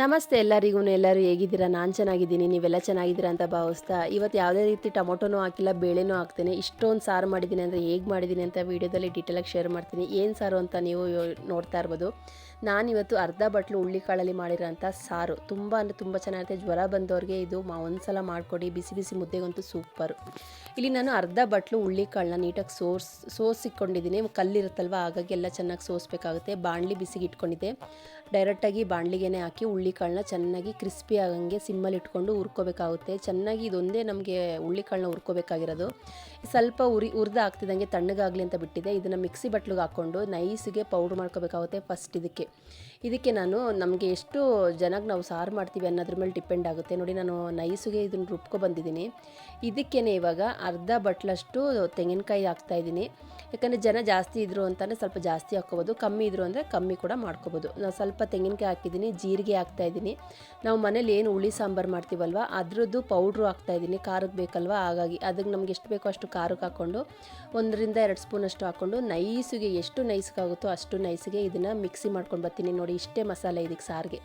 ನಮಸ್ತೆ ಎಲ್ಲರಿಗೂ, ಎಲ್ಲರೂ ಹೇಗಿದ್ದೀರಾ? ನಾನು ಚೆನ್ನಾಗಿದ್ದೀನಿ, ನೀವೆಲ್ಲ ಚೆನ್ನಾಗಿದ್ದೀರಾ ಅಂತ ಭಾವಿಸ್ತಾ ಇವತ್ತು ಯಾವುದೇ ರೀತಿ ಟೊಮೊಟೊನೂ ಹಾಕಿಲ್ಲ, ಬೇಳೆನೂ ಹಾಕ್ತೇನೆ. ಇಷ್ಟೊಂದು ಸಾರು ಮಾಡಿದ್ದೀನಿ ಅಂದರೆ ಹೇಗೆ ಮಾಡಿದ್ದೀನಿ ಅಂತ ವೀಡಿಯೋದಲ್ಲಿ ಡೀಟೇಲಾಗಿ ಶೇರ್ ಮಾಡ್ತೀನಿ. ಏನು ಸಾರು ಅಂತ ನೀವು ನೋಡ್ತಾ ಇರ್ಬೋದು. ನಾನಿವತ್ತು ಅರ್ಧ ಬಟ್ಲು ಹುಳ್ಳಿಕಾಳಲ್ಲಿ ಮಾಡಿರೋಂಥ ಸಾರು. ತುಂಬ ಅಂದರೆ ತುಂಬ ಚೆನ್ನಾಗಿರುತ್ತೆ. ಜ್ವರ ಬಂದವ್ರಿಗೆ ಇದು ಮಾ, ಒಂದ್ಸಲ ಮಾಡಿಕೊಡಿ. ಬಿಸಿ ಬಿಸಿ ಮುದ್ದೆಗಂತೂ ಸೂಪರು ಇಲ್ಲಿ ನಾನು ಅರ್ಧ ಬಟ್ಲು ಹುಳ್ಳಿಕಾಳನ್ನ ನೀಟಾಗಿ ಸೋಸ್ ಸೋಸಿಕೊಂಡಿದ್ದೀನಿ. ಕಲ್ಲಿರುತ್ತಲ್ವ? ಹಾಗಾಗಿ ಎಲ್ಲ ಚೆನ್ನಾಗಿ ಸೋಸಬೇಕಾಗುತ್ತೆ. ಬಾಣಲಿ ಬಿಸಿಗೆ ಇಟ್ಕೊಂಡಿದ್ದೆ ಡೈರೆಕ್ಟಾಗಿ ಬಾಣಲಿಗೆ ಹಾಕಿ ಹುಳ್ಳಿಕಾಳನ್ನ ಚೆನ್ನಾಗಿ ಕ್ರಿಸ್ಪಿ ಆಗಂಗೆ ಸಿಮ್ಮಲ್ಲಿ ಇಟ್ಕೊಂಡು ಹುರ್ಕೋಬೇಕಾಗುತ್ತೆ. ಚೆನ್ನಾಗಿ ಇದೊಂದೇ ನಮಗೆ ಹುಳ್ಳಿಕಾಳನ್ನ ಹುರ್ಕೋಬೇಕಾಗಿರೋದು. ಸ್ವಲ್ಪ ಉರಿ ಹುರಿದು ಹಾಕ್ತಿದ್ದಂಗೆ ತಣ್ಣಗಾಗಲಿ ಅಂತ ಬಿಟ್ಟಿದೆ. ಇದನ್ನು ಮಿಕ್ಸಿ ಬಟ್ಲಿಗೆ ಹಾಕ್ಕೊಂಡು ನೈಸಿಗೆ ಪೌಡ್ರ್ ಮಾಡ್ಕೋಬೇಕಾಗುತ್ತೆ ಫಸ್ಟ್ ಇದಕ್ಕೆ. ಇದಕ್ಕೆ ನಾನು ನಮಗೆ ಎಷ್ಟು ಜನಕ್ಕೆ ನಾವು ಸಾರು ಮಾಡ್ತೀವಿ ಅನ್ನೋದ್ರ ಮೇಲೆ ಡಿಪೆಂಡ್ ಆಗುತ್ತೆ. ನೋಡಿ, ನಾನು ನೈಸಿಗೆ ಇದನ್ನು ರುಬ್ಕೊ ಬಂದಿದ್ದೀನಿ. ಇದಕ್ಕೇನೆ ಇವಾಗ ಅರ್ಧ ಬಟ್ಲಷ್ಟು ತೆಂಗಿನಕಾಯಿ ಹಾಕ್ತಾ ಇದ್ದೀನಿ. ಯಾಕಂದರೆ ಜನ ಜಾಸ್ತಿ ಇದ್ರು ಅಂತಲೇ ಸ್ವಲ್ಪ ಜಾಸ್ತಿ ಹಾಕ್ಕೋಬೋದು. ಕಮ್ಮಿ ಇದ್ರು ಅಂದರೆ ಕಮ್ಮಿ ಕೂಡ ಮಾಡ್ಕೋಬೋದು. ನಾನು ಸ್ವಲ್ಪ ತೆಂಗಿನಕಾಯಿ ಹಾಕಿದ್ದೀನಿ, ಜೀರಿಗೆ ಹಾಕ್ತಾ ಇದ್ದೀನಿ. ನಾವು ಮನೇಲಿ ಏನು ಹುಳಿ ಸಾಂಬಾರು ಮಾಡ್ತೀವಲ್ವ, ಅದರದ್ದು ಪೌಡ್ರು ಹಾಕ್ತಾ ಇದ್ದೀನಿ. ಖಾರಕ್ಕೆ ಬೇಕಲ್ವ? ಹಾಗಾಗಿ ಅದಕ್ಕೆ ನಮ್ಗೆ ಎಷ್ಟು ಬೇಕೋ ಅಷ್ಟು ಖಾರಕ್ಕೆ ಹಾಕ್ಕೊಂಡು ಒಂದರಿಂದ ಎರಡು ಸ್ಪೂನಷ್ಟು ಹಾಕ್ಕೊಂಡು ನೈಸಿಗೆ ಎಷ್ಟು ನೈಸ್ಗಾಗುತ್ತೋ ಅಷ್ಟು ನೈಸಿಗೆ ಇದನ್ನು ಮಿಕ್ಸಿ ಮಾಡ್ಕೊಂಡು ಬರ್ತೀನಿ ನೋಡಿ, ಇಷ್ಟೇ ಮಸಾಲೆ ಇದಕ್ಕೆ ಸಾರಿಗೆ.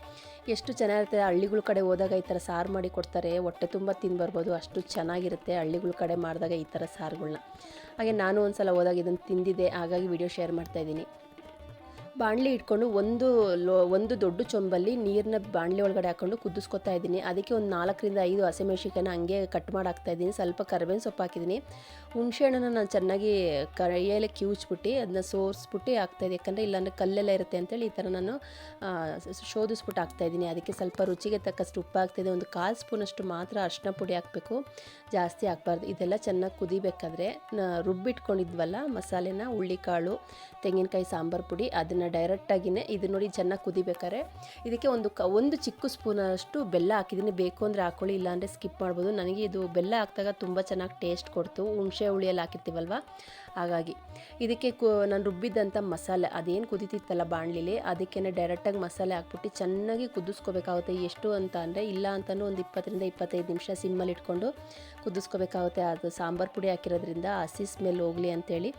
ಎಷ್ಟು ಚೆನ್ನಾಗಿರುತ್ತೆ, ಹಳ್ಳಿಗಳ ಕಡೆ ಹೋದಾಗ ಈ ಥರ ಸಾರು ಮಾಡಿ ಕೊಡ್ತಾರೆ, ಹೊಟ್ಟೆ ತುಂಬ ತಿಂದು ಬರ್ಬೋದು, ಅಷ್ಟು ಚೆನ್ನಾಗಿರುತ್ತೆ ಹಳ್ಳಿಗಳ ಕಡೆ ಮಾಡಿದಾಗ ಈ ಥರ ಸಾರುಗಳನ್ನ ಹಾಗೆ ನಾನು ಒಂದು ಸಲ ಹೋದಾಗ ಇದನ್ನು ತಿಂದಿದ್ದೆ, ಹಾಗಾಗಿ ವಿಡಿಯೋ ಶೇರ್ ಮಾಡ್ತಾ ಇದ್ದೀನಿ. ಬಾಣಲಿ ಇಟ್ಕೊಂಡು ಒಂದು ಲೋ, ಒಂದು ದೊಡ್ಡ ಚೊಂಬಲ್ಲಿ ನೀರನ್ನ ಬಾಣಲಿ ಒಳಗಡೆ ಹಾಕೊಂಡು ಕುದಿಸ್ಕೊತಾ ಇದ್ದೀನಿ. ಅದಕ್ಕೆ ಒಂದು ನಾಲ್ಕರಿಂದ ಐದು ಹಸಿಮೆಣ್ಸಿಕಾಯಿನ ಹಂಗೆ ಕಟ್ ಮಾಡಿ ಹಾಕ್ತಾ ಇದ್ದೀನಿ. ಸ್ವಲ್ಪ ಕರಿಬೇವಿನ ಸೊಪ್ಪು ಹಾಕಿದ್ದೀನಿ. ಹುಣಸೆಹಣ್ಣನ್ನು ನಾನು ಚೆನ್ನಾಗಿ ಕೈಯಲ್ಲೇ ಕಿವುಚ್ಬಿಟ್ಟು ಅದನ್ನ ಸೋರಿಸ್ಬಿಟ್ಟು ಹಾಕ್ತಾಯಿದ್ದೆ ಯಾಕಂದರೆ ಇಲ್ಲಾಂದರೆ ಕಲ್ಲೆಲ್ಲ ಇರುತ್ತೆ ಅಂತೇಳಿ ಈ ಥರ ನಾನು ಶೋಧಿಸ್ಬಿಟ್ಟು ಹಾಕ್ತಾ ಇದ್ದೀನಿ. ಅದಕ್ಕೆ ಸ್ವಲ್ಪ ರುಚಿಗೆ ತಕ್ಕಷ್ಟು ಉಪ್ಪು ಹಾಕ್ತಿದ್ದೆ ಒಂದು ಕಾಲು ಸ್ಪೂನಷ್ಟು ಮಾತ್ರ ಅರಿಶಿನ ಪುಡಿ ಹಾಕಬೇಕು. ಜಾಸ್ತಿ ಹಾಕ್ಬಾರ್ದು. ಇದೆಲ್ಲ ಚೆನ್ನಾಗಿ ಕುದಿಬೇಕಾದ್ರೆ ರುಬ್ಬಿಟ್ಕೊಂಡಿದ್ವಲ್ಲ ಮಸಾಲೆನ, ಹುಳ್ಳಿಕಾಳು, ತೆಂಗಿನಕಾಯಿ, ಸಾಂಬಾರು ಪುಡಿ, ಅದನ್ನು ಡೈರೆಕ್ಟಾಗಿಯೇ ಇದು ನೋಡಿ ಚೆನ್ನಾಗಿ ಕುದಿಬೇಕಾದ್ರೆ ಇದಕ್ಕೆ ಒಂದು ಕ, ಒಂದು ಚಿಕ್ಕ ಸ್ಪೂನಷ್ಟು ಬೆಲ್ಲ ಹಾಕಿದ್ದೀನಿ ಬೇಕು ಅಂದರೆ ಹಾಕೊಳ್ಳಿ, ಇಲ್ಲಾಂದರೆ ಸ್ಕಿಪ್ ಮಾಡ್ಬೋದು. ನನಗೆ ಇದು ಬೆಲ್ಲ ಹಾಕಿದಾಗ ತುಂಬ ಚೆನ್ನಾಗಿ ಟೇಸ್ಟ್ ಕೊಡ್ತು. ಹುಣಸೆ ಹುಳಿಯಲ್ಲಿ ಹಾಕಿರ್ತೀವಲ್ವ? ಹಾಗಾಗಿ ಇದಕ್ಕೆ ಕು, ನಾನು ರುಬ್ಬಿದ್ದಂಥ ಮಸಾಲೆ, ಅದೇನು ಕುದಿತಿತ್ತಲ್ಲ ಬಾಣಲಿಲಿ ಅದಕ್ಕೇ ಡೈರೆಕ್ಟಾಗಿ ಮಸಾಲೆ ಹಾಕ್ಬಿಟ್ಟು ಚೆನ್ನಾಗಿ ಕುದಿಸ್ಕೋಬೇಕಾಗುತ್ತೆ. ಎಷ್ಟು ಅಂತ ಅಂದರೆ ಇಲ್ಲ ಅಂತಲೂ ಒಂದು ಇಪ್ಪತ್ತರಿಂದ ಇಪ್ಪತ್ತೈದು ನಿಮಿಷ ಸಿಮ್ಮಲ್ಲಿ ಇಟ್ಕೊಂಡು ಕುದಿಸ್ಕೋಬೇಕಾಗುತ್ತೆ. ಅದು ಸಾಂಬಾರು ಪುಡಿ ಹಾಕಿರೋದ್ರಿಂದ ಹಸಿ ಸ್ಮೆಲ್ ಹೋಗಲಿ ಅಂತೇಳಿ.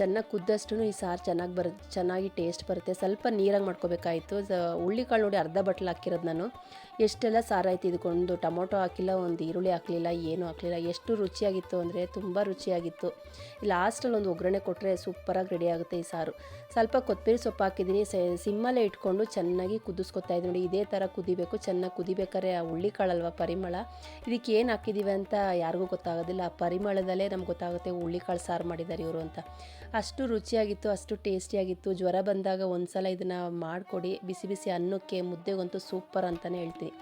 ಚೆನ್ನಾಗಿ ಕುದ್ದಷ್ಟು ಈ ಸಾರು ಚೆನ್ನಾಗಿ ಬರುತ್ತೆ ಚೆನ್ನಾಗಿ ಟೇಸ್ಟ್ ಬರುತ್ತೆ. ಸ್ವಲ್ಪ ನೀರಾಗಿ ಮಾಡ್ಕೋಬೇಕಾಯಿತು. ಹುಳ್ಳಿಕಾಳು ನೋಡಿ ಅರ್ಧ ಬಟ್ಲು ಹಾಕಿರೋದು ನಾನು. ಎಷ್ಟೆಲ್ಲ ಸಾರಾಯ್ತು ಇದಕ್ಕೊಂದು ಟೊಮೊಟೊ ಹಾಕಿಲ್ಲ, ಒಂದು ಈರುಳ್ಳಿ ಹಾಕಲಿಲ್ಲ, ಏನೂ ಹಾಕಲಿಲ್ಲ. ಎಷ್ಟು ರುಚಿಯಾಗಿತ್ತು ಅಂದರೆ ತುಂಬ ರುಚಿಯಾಗಿತ್ತು. ಲಾಸ್ಟಲ್ಲಿ ಒಂದು ಒಗ್ಗರಣೆ ಕೊಟ್ಟರೆ ಸೂಪರಾಗಿ ರೆಡಿ ಆಗುತ್ತೆ ಈ ಸಾರು. ಸ್ವಲ್ಪ ಕೊತ್ತಂಬರಿ ಸೊಪ್ಪು ಹಾಕಿದ್ದೀನಿ ಸಿಮ್ಮಲ್ಲೇ ಇಟ್ಕೊಂಡು ಚೆನ್ನಾಗಿ ಕುದಿಸ್ಕೊತಾ ಇದ್ದೀನಿ. ನೋಡಿ, ಇದೇ ಥರ ಕುದಿಬೇಕು. ಚೆನ್ನಾಗಿ ಕುದಿಬೇಕಾದ್ರೆ ಆ ಹುಳ್ಳಿಕಾಳಲ್ವ ಪರಿಮಳ? ಇದಕ್ಕೆ ಏನು ಹಾಕಿದ್ದೀವಿ ಅಂತ ಯಾರಿಗೂ ಗೊತ್ತಾಗೋದಿಲ್ಲ. ಆ ಪರಿಮಳದಲ್ಲೇ ನಮ್ಗೆ ಗೊತ್ತಾಗುತ್ತೆ ಹುಳ್ಳಿಕಾಳು ಸಾರು ಮಾಡಿದ್ದಾರೆ ಇವರು ಅಂತ. ಅಷ್ಟು ರುಚಿಯಾಗಿತ್ತು, ಅಷ್ಟು ಟೇಸ್ಟಿಯಾಗಿತ್ತು. ಜ್ವರ ಬಂದಾಗ ಒಂದ್ಸಲ ಇದನ್ನ ಮಾಡ್ಕೊಡಿ ಬಿಸಿ ಬಿಸಿ ಅನ್ನಕ್ಕೆ ಮುದ್ದೆಗಂತೂ ಸೂಪರ್ ಅಂತಾನೆ ಹೇಳ್ತೀನಿ.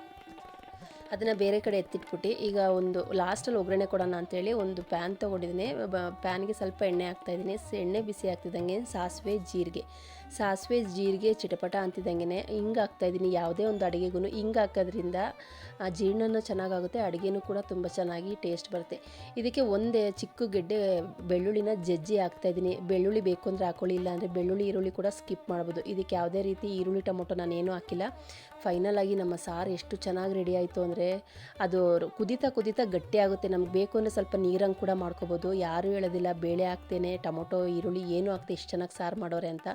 ಅದನ್ನು ಬೇರೆ ಕಡೆ ಎತ್ತಿಟ್ಬಿಟ್ಟು, ಈಗ ಒಂದು ಲಾಸ್ಟಲ್ಲಿ ಒಗ್ಗರಣೆ ಕೊಡೋಣ ಅಂತೇಳಿ ಒಂದು ಪ್ಯಾನ್ ತೊಗೊಂಡಿದ್ದೀನಿ. ಪ್ಯಾನ್ಗೆ ಸ್ವಲ್ಪ ಎಣ್ಣೆ ಹಾಕ್ತಾಯಿದ್ದೀನಿ. ಎಣ್ಣೆ ಬಿಸಿ ಆಗ್ತಿದ್ದಂಗೆ ಸಾಸಿವೆ, ಜೀರಿಗೆ. ಸಾಸಿವೆ, ಜೀರಿಗೆ, ಚಿಟಪಟ ಅಂತಿದ್ದಂಗೆ ಹಿಂಗೆ ಹಾಕ್ತಾಯಿದ್ದೀನಿ. ಯಾವುದೇ ಒಂದು ಅಡುಗೆಗೂ ಹಿಂಗೆ ಹಾಕೋದ್ರಿಂದ, ಆ ಜೀರ್ಣನೂ ಚೆನ್ನಾಗಾಗುತ್ತೆ, ಅಡುಗೆನೂ ಕೂಡ ತುಂಬ ಚೆನ್ನಾಗಿ ಟೇಸ್ಟ್ ಬರುತ್ತೆ. ಇದಕ್ಕೆ ಒಂದೇ ಚಿಕ್ಕ ಗೆಡ್ಡೆ ಬೆಳ್ಳುಳ್ಳಿನ ಜಜ್ಜಿ ಹಾಕ್ತಾಯಿದ್ದೀನಿ. ಬೆಳ್ಳುಳ್ಳಿ ಬೇಕು ಅಂದರೆ ಹಾಕೊಳ್ಳಿ, ಇಲ್ಲ ಅಂದರೆ ಬೆಳ್ಳುಳ್ಳಿ, ಈರುಳ್ಳಿ ಕೂಡ ಸ್ಕಿಪ್ ಮಾಡ್ಬೋದು. ಇದಕ್ಕೆ ಯಾವುದೇ ರೀತಿ ಈರುಳ್ಳಿ ಟೊಮೊಟೊ ನಾನೇನು ಹಾಕಿಲ್ಲ. ಫೈನಲಾಗಿ ನಮ್ಮ ಸಾರು ಎಷ್ಟು ಚೆನ್ನಾಗಿ ರೆಡಿ ಆಯಿತು ಅಂದರೆ ಅದು ಕುದಿತಾ ಕುದಿತಾ ಗಟ್ಟಿ ಆಗುತ್ತೆ. ನಮ್ಗೆ ಬೇಕು ಅಂದರೆ ಸ್ವಲ್ಪ ನೀರಂಗೆ ಕೂಡ ಮಾಡ್ಕೋಬೋದು. ಯಾರೂ ಹೇಳೋದಿಲ್ಲ, ಬೇಳೆ ಹಾಕ್ತೇನೆ, ಟೊಮೊಟೊ, ಈರುಳ್ಳಿ ಏನು ಹಾಕ್ತೆ, ಇಷ್ಟು ಚೆನ್ನಾಗಿ ಸಾರು ಮಾಡೋರೆ ಅಂತ.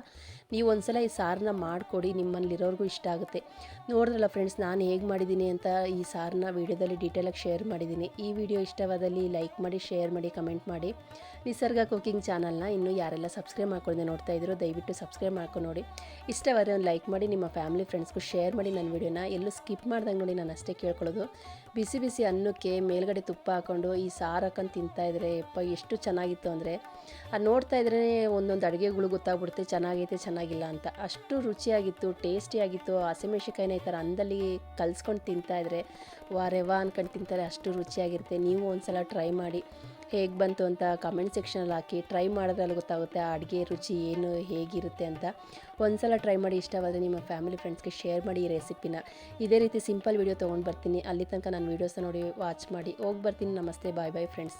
ನೀವು ಒಂದ್ಸಲ ಈ ಸಾರನ್ನ ಮಾಡಿಕೊಡಿ, ನಿಮ್ಮಲ್ಲಿರೋರಿಗೂ ಇಷ್ಟ ಆಗುತ್ತೆ. ನೋಡಿದ್ರಲ್ಲ ಫ್ರೆಂಡ್ಸ್, ನಾನು ಹೇಗೆ ಮಾಡಿದ್ದೀನಿ ಅಂತ ಈ ಸಾರನ್ನ ವೀಡಿಯೋದಲ್ಲಿ ಡೀಟೇಲಾಗಿ ಶೇರ್ ಮಾಡಿದ್ದೀನಿ. ಈ ವಿಡಿಯೋ ಇಷ್ಟವಾದಲ್ಲಿ ಲೈಕ್ ಮಾಡಿ ಶೇರ್ ಮಾಡಿ ಕಮೆಂಟ್ ಮಾಡಿ. ನಿಸರ್ಗ ಕುಕಿಂಗ್ ಚಾನಲ್ನ ಇನ್ನೂ ಯಾರೆಲ್ಲ ಸಬ್ಸ್ಕ್ರೈಬ್ ಮಾಡ್ಕೊಂಡೆ ನೋಡ್ತಾ ಇದ್ದೀರೋ ದಯವಿಟ್ಟು ಸಬ್ಸ್ಕ್ರೈಬ್ ಮಾಡ್ಕೊಂಡು ನೋಡಿ. ಇಷ್ಟವಾದರೆ ಒಂದು ಲೈಕ್ ಮಾಡಿ, ನಿಮ್ಮ ಫ್ಯಾಮಿಲಿ ಫ್ರೆಂಡ್ಸ್ಗೂ ಶೇರ್ ಮಾಡಿ ನನ್ನ ವಿಡಿಯೋನ ಎಲ್ಲೂ ಸ್ಕಿಪ್ ಮಾಡ್ದಂಗೆ ನೋಡಿ, ನಾನು ಅಷ್ಟೇ ಕೇಳ್ಕೊಳ್ಳೋದು. ಬಿಸಿ ಬಿಸಿ ಅನ್ನಕ್ಕೆ ಮೇಲ್ಗಡೆ ತುಪ್ಪ ಹಾಕ್ಕೊಂಡು ಈ ಸಾರು ಹಾಕೊಂಡು ತಿಂತಾಯಿದ್ರೆ ಯಪ್ಪ ಎಷ್ಟು ಚೆನ್ನಾಗಿತ್ತು ಅಂದರೆ, ಅದು ನೋಡ್ತಾ ಇದ್ರೇ ಒಂದೊಂದು ಅಡುಗೆಗಳು ಗೊತ್ತಾಗ್ಬಿಡುತ್ತೆ, ಚೆನ್ನಾಗೈತೆ, ಚೆನ್ನಾಗಿಲ್ಲ ಅಂತ. ಅಷ್ಟು ರುಚಿಯಾಗಿತ್ತು, ಟೇಸ್ಟಿಯಾಗಿತ್ತು ಹಸಿಮೆಣ್ಸಿಕಾಯಿನ ಈ ಥರ ಅಂದಲ್ಲಿ ಕಲ್ಸ್ಕೊಂಡು ತಿಂತಾಯಿದ್ರೆ ವಾರೆವಾ ಅಂದ್ಕೊಂಡು ತಿಂತಾರೆ, ಅಷ್ಟು ರುಚಿಯಾಗಿರುತ್ತೆ. ನೀವು ಒಂದ್ಸಲ ಟ್ರೈ ಮಾಡಿ. ಹೇಗೆ ಬಂತು ಅಂತ ಕಮೆಂಟ್ ಸೆಕ್ಷನಲ್ಲಿ ಹಾಕಿ, ಟ್ರೈ ಮಾಡೋದ್ರಲ್ಲಿ ಗೊತ್ತಾಗುತ್ತೆ ಆ ಅಡುಗೆ ರುಚಿ ಏನು ಹೇಗಿರುತ್ತೆ ಅಂತ. ಒಂದ್ಸಲ ಟ್ರೈ ಮಾಡಿ ಇಷ್ಟವಾದರೆ ನಿಮ್ಮ ಫ್ಯಾಮಿಲಿ ಫ್ರೆಂಡ್ಸ್ಗೆ ಶೇರ್ ಮಾಡಿ ಈ ರೆಸಿಪಿನ. ಇದೇ ರೀತಿ ಸಿಂಪಲ್ ವೀಡಿಯೋ ತೊಗೊಂಡು ಬರ್ತೀನಿ. ಅಲ್ಲಿ ತನಕ ನಾನು ವೀಡಿಯೋಸ್ನ ನೋಡಿ ವಾಚ್ ಮಾಡಿ. ಹೋಗಿ ಬರ್ತೀನಿ. ನಮಸ್ತೆ. Bye bye, friends.